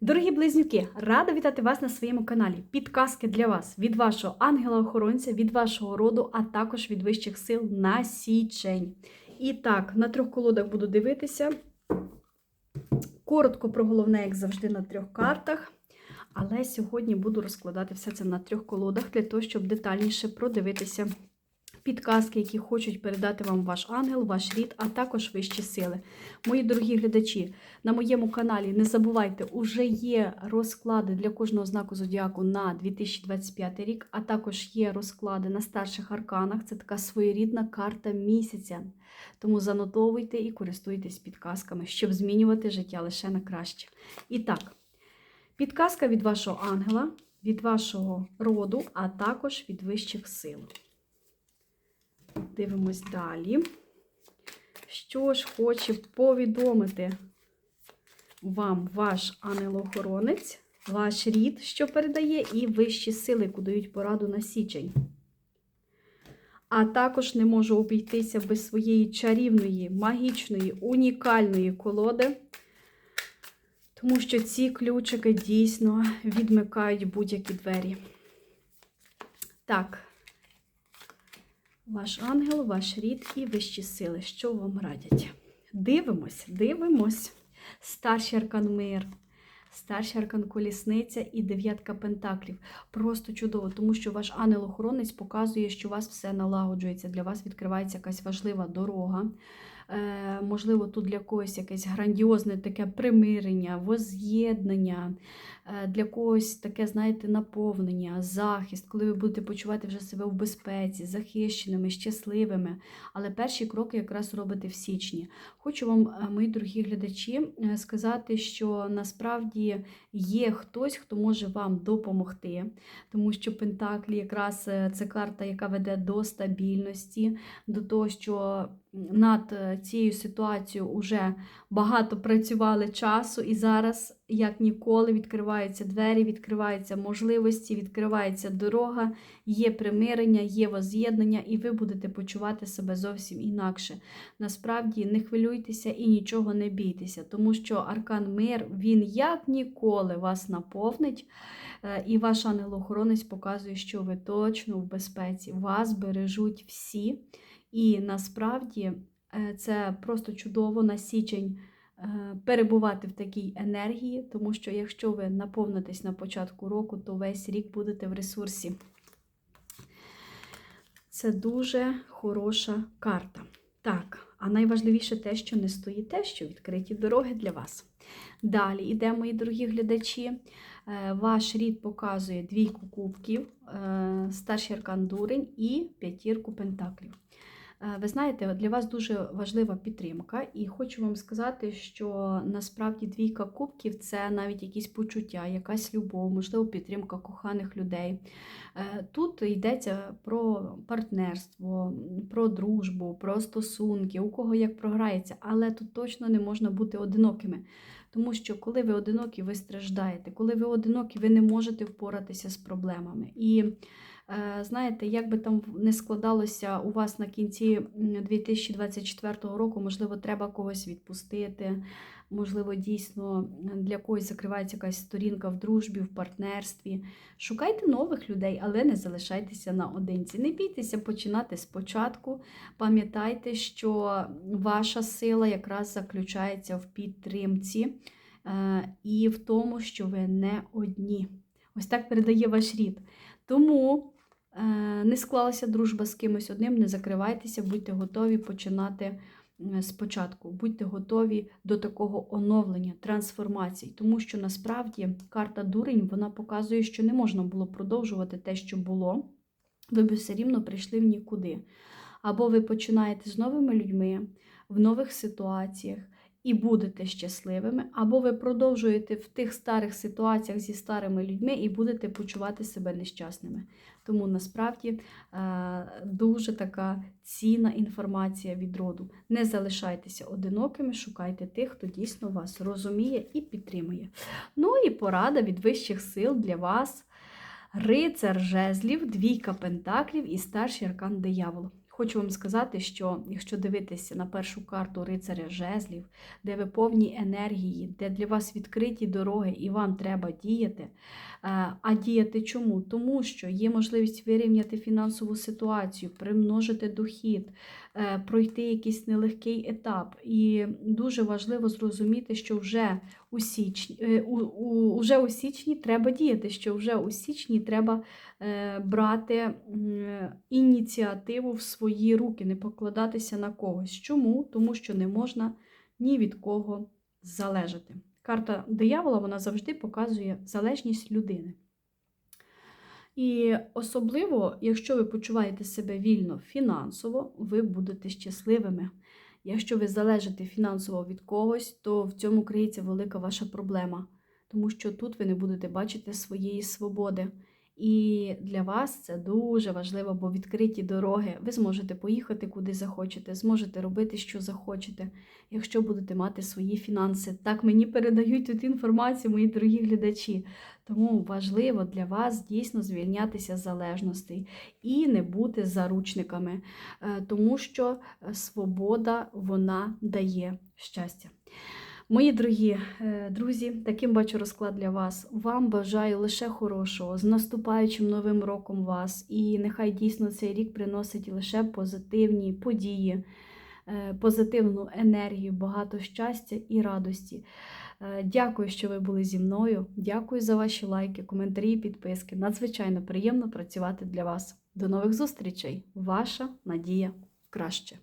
Дорогі близнюки, рада вітати вас на своєму каналі. Підказки для вас від вашого ангела-охоронця, від вашого роду, а також від вищих сил на січень. І так, на трьох колодах буду дивитися. Коротко про головне, як завжди, на трьох картах. Але сьогодні буду розкладати все це на трьох колодах для того, щоб детальніше продивитися підказки, які хочуть передати вам ваш ангел, ваш рід, а також вищі сили. Мої дорогі глядачі, на моєму каналі не забувайте, уже є розклади для кожного знаку зодіаку на 2025 рік, а також є розклади на старших арканах. Це така своєрідна карта місяця. Тому занотовуйте і користуйтесь підказками, щоб змінювати життя лише на краще. І так, підказка від вашого ангела, від вашого роду, а також від вищих сил. Дивимось далі. Що ж хоче повідомити вам ваш ангел-охоронець, ваш рід, що передає, і вищі сили, яку дають пораду на січень. А також не можу обійтися без своєї чарівної, магічної, унікальної колоди, тому що ці ключики дійсно відмикають будь-які двері. Так. Ваш ангел, ваш рід і вищі сили, що вам радять? Дивимось, дивимось. Старший аркан мир, старший аркан колісниця і дев'ятка пентаклів. Просто чудово, тому що ваш ангел-охоронець показує, що у вас все налагоджується. Для вас відкривається якась важлива дорога. Е, можливо, тут для когось якесь грандіозне таке примирення, воз'єднання, е, для когось таке, знаєте, наповнення, захист, коли ви будете почувати вже себе в безпеці, захищеними, щасливими. Але перші кроки якраз робите в січні. Хочу вам, е, мої дорогі глядачі, сказати, що насправді є хтось, хто може вам допомогти, тому що Пентаклі якраз це карта, яка веде до стабільності, до того, що над цією ситуацією вже багато працювали часу, і зараз, як ніколи, відкриваються двері, відкриваються можливості, відкривається дорога, є примирення, є воз'єднання, і ви будете почувати себе зовсім інакше. Насправді не хвилюйтеся і нічого не бійтеся, тому що аркан мир він як ніколи вас наповнить. І ваш ангел-охоронець показує, що ви точно в безпеці. Вас бережуть всі. І насправді це просто чудово на січень перебувати в такій енергії, тому що якщо ви наповнитесь на початку року, то весь рік будете в ресурсі. Це дуже хороша карта. Так, а найважливіше те, що не стоїте, що відкриті дороги для вас. Далі йде, мої дорогі глядачі. Ваш рід показує двійку кубків, старший аркан дурень і п'ятірку пентаклів. Ви знаєте, для вас дуже важлива підтримка, і хочу вам сказати, що насправді двійка кубків це навіть якісь почуття, якась любов, можливо, підтримка коханих людей. Тут йдеться про партнерство, про дружбу, про стосунки, у кого як програється, але тут точно не можна бути одинокими. Тому що, коли ви одинокі, ви страждаєте, коли ви одинокі, ви не можете впоратися з проблемами. І знаєте, як би там не складалося у вас на кінці 2024 року, можливо, треба когось відпустити, можливо, дійсно для когось закривається якась сторінка в дружбі, в партнерстві. Шукайте нових людей, але не залишайтеся наодинці. Не бійтеся починати спочатку. Пам'ятайте, що ваша сила якраз заключається в підтримці і в тому, що ви не одні. Ось так передає ваш рід. Тому не склалася дружба з кимось одним, не закривайтеся, будьте готові починати спочатку. Будьте готові до такого оновлення, трансформації. Тому що насправді карта дурень вона показує, що не можна було продовжувати те, що було. Ви б все рівно прийшли в нікуди. Або ви починаєте з новими людьми в нових ситуаціях. І будете щасливими, або ви продовжуєте в тих старих ситуаціях зі старими людьми і будете почувати себе нещасними. Тому насправді дуже така цінна інформація від роду. Не залишайтеся одинокими, шукайте тих, хто дійсно вас розуміє і підтримує. Ну і порада від вищих сил для вас. Рицар жезлів, двійка пентаклів і старший аркан дияволу. Хочу вам сказати, що якщо дивитися на першу карту рицаря жезлів, де ви повні енергії, де для вас відкриті дороги і вам треба діяти. е, А діяти чому? Тому що є можливість вирівняти фінансову ситуацію, примножити дохід, пройти якийсь нелегкий етап. І дуже важливо зрозуміти, що вже у січні, е, у, у, вже у січні треба діяти, що вже у січні треба е, брати ініціативу в свої руки, не покладатися на когось. Чому? Тому що не можна ні від кого залежати. Карта диявола вона завжди показує залежність людини. І особливо, якщо ви почуваєте себе вільно фінансово, ви будете щасливими. Якщо ви залежите фінансово від когось, то в цьому криється велика ваша проблема, тому що тут ви не будете бачити своєї свободи. І для вас це дуже важливо, бо відкриті дороги. Ви зможете поїхати куди захочете, зможете робити, що захочете, якщо будете мати свої фінанси. Так мені передають тут інформацію, мої дорогі глядачі. Тому важливо для вас дійсно звільнятися з залежностей і не бути заручниками, е, тому що е, свобода вона дає щастя. Мої дорогі е, друзі, таким бачу розклад для вас. Вам бажаю лише хорошого, з наступаючим новим роком вас. І нехай дійсно цей рік приносить лише позитивні події, е, позитивну енергію, багато щастя і радості. Е, Дякую, що ви були зі мною. Дякую за ваші лайки, коментарі підписки. Надзвичайно приємно працювати для вас. До нових зустрічей! Ваша надія краще.